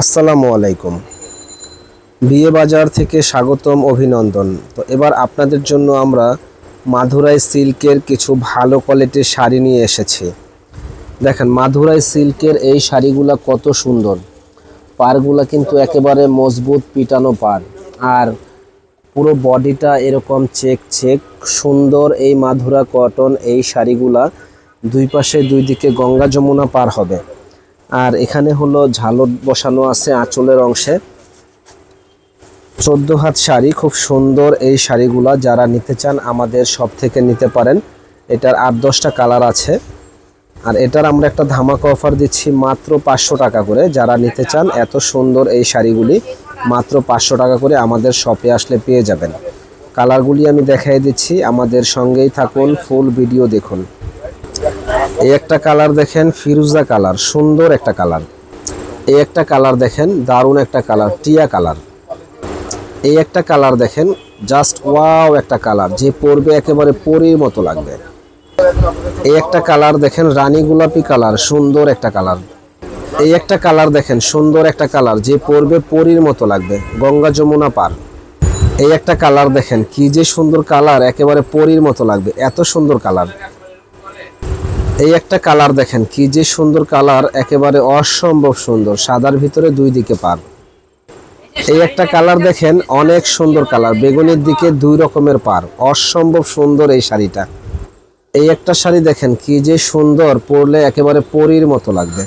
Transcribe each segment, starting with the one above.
আসসালামু আলাইকুম। বিয়ে বাজার থেকে স্বাগতম, অভিনন্দন। তো এবার আপনাদের জন্য আমরা মাধুরাই সিল্কের কিছু ভালো কোয়ালিটির শাড়ি নিয়ে এসেছি। দেখেন, মাধুরাই সিল্কের এই শাড়িগুলো কত সুন্দর। পারগুলো কিন্তু একেবারে মজবুত পিটানো পার আর পুরো বডিটা এরকম চেক চেক সুন্দর এই মাধুরা কটন এই শাড়িগুলা দুই পাশে দুই দিকে গঙ্গা যমুনা পার হবে। আর এখানে হলো ঝালট বসানো আছে আঁচলের অংশে। চোদ্দ হাত শাড়ি, খুব সুন্দর এই শাড়িগুলা যারা নিতে চান আমাদের সব থেকে নিতে পারেন। এটার আট দশটা কালার আছে। আর এটার আমরা একটা ধামাকা অফার দিচ্ছি মাত্র পাঁচশো টাকা করে। যারা নিতে চান এত সুন্দর এই শাড়িগুলি মাত্র পাঁচশো টাকা করে আমাদের শপে আসলে পেয়ে যাবেন। কালারগুলি আমি দেখাই দিচ্ছি। আমাদের সঙ্গেই থাকুন, ফুল ভিডিও দেখুন। এই একটা কালার দেখেন, ফিরুজা কালার, সুন্দর একটা কালার। এই একটা কালার দেখেন, দারুণ একটা কালার, টিয়া কালার। এই একটা কালার দেখেন জাস্ট ওয়াও একটা কালার, যে পরবে একেবারে পরীর মতো লাগবে। এই একটা কালার দেখেন, রানী গোলাপি কালার, সুন্দর একটা কালার। এই একটা কালার দেখেন, সুন্দর একটা কালার, যে পরবে পরীর মতো লাগবে, গঙ্গা যমুনা পার। এই একটা কালার দেখেন, কি যে সুন্দর কালার, একেবারে পরীর মতো লাগবে, এত সুন্দর কালার। এই একটা কালার দেখেন, কি যে সুন্দর কালার, একেবারে অসম্ভব সুন্দর, সাদার ভিতরে দুই দিকে পার এই একটা কালার দেখেন, অনেক সুন্দর কালার, বেগুনের দিকে দুই রকমের পার অসম্ভব সুন্দর এই শাড়িটা। এই একটা শাড়ি দেখেন, কি যে সুন্দর, পরলে একেবারে পরীর মতো লাগবে।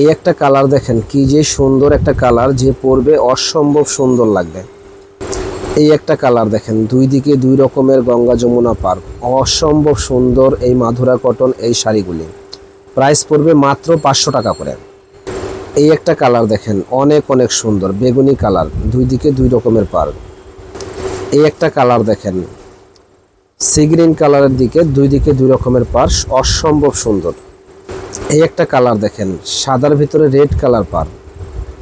এই একটা কালার দেখেন, কি যে সুন্দর একটা কালার, যে পরবে অসম্ভব সুন্দর লাগবে। এই একটা কালার দেখেন। দুই দিকে দুই রকমের গঙ্গা যমুনা পার্ক। অসম্ভব সুন্দর এই মাধুরা কটন এই শাড়িগুলি। প্রাইস পড়বে মাত্র পাঁচশো টাকা করে। এই একটা কালার দেখেন, অনেক অনেক সুন্দর, বেগুনি কালার, দুই দিকে দুই রকমের পার্ক। এই একটা কালার দেখেন, সি গ্রিন কালারের দিকে দুই দিকে দুই রকমের পার অসম্ভব সুন্দর। এই একটা কালার দেখেন, সাদার ভিতরে রেড কালার পার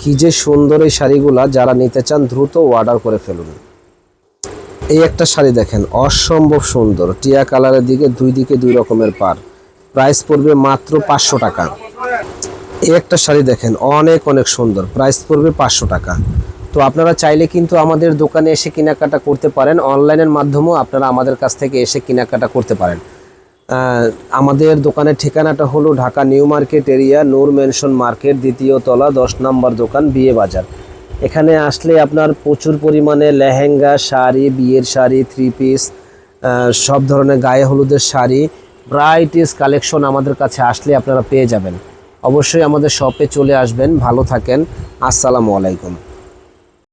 কি যে সুন্দর এই শাড়িগুলা, যারা নিতে চান দ্রুত অর্ডার করে ফেলুন। এই একটা শাড়ি দেখেন, অসম্ভব সুন্দর। টিয়া কালারের দিকে দুই দিকে দুই রকমের পার প্রাইস পড়বে মাত্র পাঁচশো টাকা। এই একটা শাড়ি দেখেন, অনেক অনেক সুন্দর। প্রাইস পড়বে পাঁচশো টাকা। তো আপনারা চাইলে কিন্তু আমাদের দোকানে এসে কেনাকাটা করতে পারেন। অনলাইনের মাধ্যমেও আপনারা আমাদের কাছ থেকে এসে কেনাকাটা করতে পারেন। আমাদের দোকানের ঠিকানাটা হলো Dhaka New Market area, Noor Mansion market, দ্বিতীয় তলা, দশ নম্বর দোকান, বিয়ে বাজার। এখানে আসলে আপনার প্রচুর পরিমাণে লেহেঙ্গা শাড়ি, বিয়ের শাড়ি থ্রি পিস সব ধরনের গায়ে হলুদের শাড়ি ব্রাইটিস কালেকশন আমাদের কাছে আসলে আপনারা পেয়ে যাবেন। অবশ্যই আমাদের শপে চলে আসবেন, ভালো থাকেন। আসসালামু আলাইকুম।